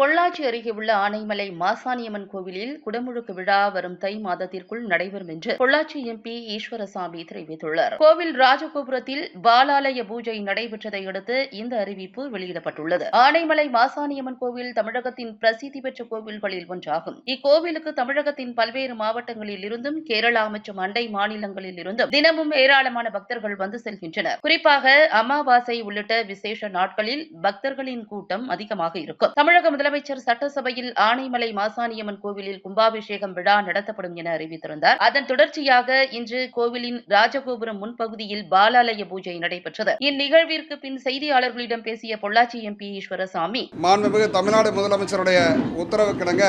பொள்ளாச்சி அருகே உள்ள ஆனைமலை மாசாணியம்மன் கோவிலில் குடமுழுக்கு விழா வரும் தை மாதத்திற்குள் நடைபெறும் என்று பொள்ளாச்சி எம்பி ஈஸ்வரசாமி தெரிவித்துள்ளார். கோவில் ராஜகோபுரத்தில் பாலாலய பூஜை நடைபெற்றதை அடுத்து இந்த அறிவிப்பு வெளியிடப்பட்டுள்ளது. ஆனைமலை மாசாணியம்மன் கோவில் தமிழகத்தின் பிரசித்தி பெற்ற கோவில்களில் ஒன்றாகும். இக்கோவிலுக்கு தமிழகத்தின் பல்வேறு மாவட்டங்களில் இருந்தும் கேரளா மற்றும் அண்டை மாநிலங்களில் இருந்தும் தினமும் ஏராளமான பக்தர்கள் வந்து செல்கின்றனர். குறிப்பாக அமாவாசை உள்ளிட்ட விசேஷ நாட்களில் பக்தர்களின் கூட்டம் அதிகமாக இருக்கும். தமிழக முதலமைச்சர் முதலமைச்சர் சட்டசபையில் ஆனைமலை மாசாணியம்மன் கோவிலில் கும்பாபிஷேகம் விழா நடத்தப்படும் என அறிவித்திருந்தார். அதன் தொடர்ச்சியாக இன்று கோவிலின் ராஜகோபுரம் முன்பகுதியில் பாலாலய பூஜை நடைபெற்றது. இந்நிகழ்விற்கு பின் செய்தியாளர்களிடம் பேசிய பொள்ளாச்சி எம்பி ஈஸ்வரசாமி மாண்புமிகு தமிழ்நாடு முதலமைச்சருடைய உத்தரவு கிடங்க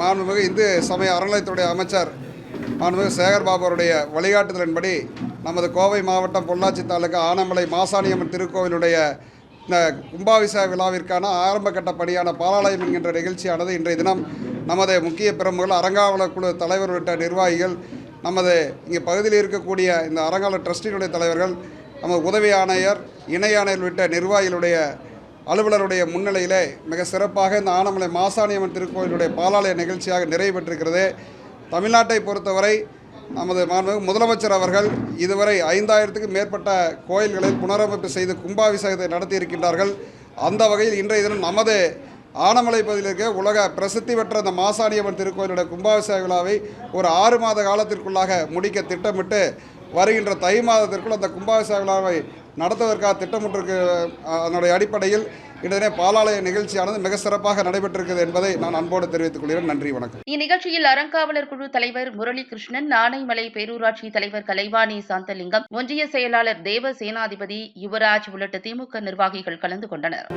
மாண்புமிகு இந்து சமய அறநிலையத்துடைய அமைச்சர் மாண்புமிகு சேகர்பாபு அவருடைய வழிகாட்டுதலின்படி நமது கோவை மாவட்டம் பொள்ளாச்சி தாலுகா ஆனமலை மாசாணியம்மன் திருக்கோவிலுடைய இந்த கும்பாபிஷேக விழாவிற்கான ஆரம்ப கட்டப்படியான பணியான பாலாலயம் என்கின்ற நிகழ்ச்சியானது இன்றைய தினம் நமது முக்கிய பிரமுகள் அறங்காவலர் குழு தலைவர் உள்ளிட்ட நிர்வாகிகள் நமது இங்கே பகுதியில் இருக்கக்கூடிய இந்த அறங்காவலர் ட்ரஸ்டினுடைய தலைவர்கள் நமது உதவி ஆணையர் இணை ஆணையர் உள்ளிட்ட நிர்வாகிகளுடைய அலுவலருடைய முன்னிலையிலே மிக சிறப்பாக இந்த ஆனமலை மாசாணியம்மன் திருக்கோயிலுடைய பாலாலய நிகழ்ச்சியாக நிறைவு பெற்றிருக்கிறது. தமிழ்நாட்டை பொறுத்தவரை நமது மாண்பு முதலமைச்சர் அவர்கள் இதுவரை ஐந்தாயிரத்துக்கும் மேற்பட்ட கோயில்களில் புனரமைப்பு செய்து கும்பாபிஷேகத்தை நடத்தியிருக்கின்றார்கள். அந்த வகையில் இன்றைய தினம் நமது ஆனமலை பகுதியில் இருக்க உலக பிரசித்தி பெற்ற அந்த மாசாணியம்மன் திருக்கோயிலுடைய கும்பாபிஷேக விழாவை ஒரு ஆறு மாத காலத்திற்குள்ளாக முடிக்க திட்டமிட்டு வருகின்ற தை மாதத்திற்குள் அந்த கும்பாபிஷேக விழாவை நடத்துவதற்காக திட்டமிட்டிருக்கு அதனுடைய அடிப்படையில் இன்றைய பாலாலய நிகழ்ச்சியானது மிக சிறப்பாக நடைபெற்றிருக்கிறது என்பதை நான் அன்போடு தெரிவித்துக் கொள்கிறேன். நன்றி வணக்கம். இந்நிகழ்ச்சியில் அறங்காவலர் குழு தலைவர் முரளிகிருஷ்ணன் நாணைமலை பேரூராட்சி தலைவர் கலைவாணி சாந்தலிங்கம் ஒன்றிய செயலாளர் தேவ சேனாதிபதி யுவராஜ் உள்ளிட்ட திமுக நிர்வாகிகள் கலந்து கொண்டனர்.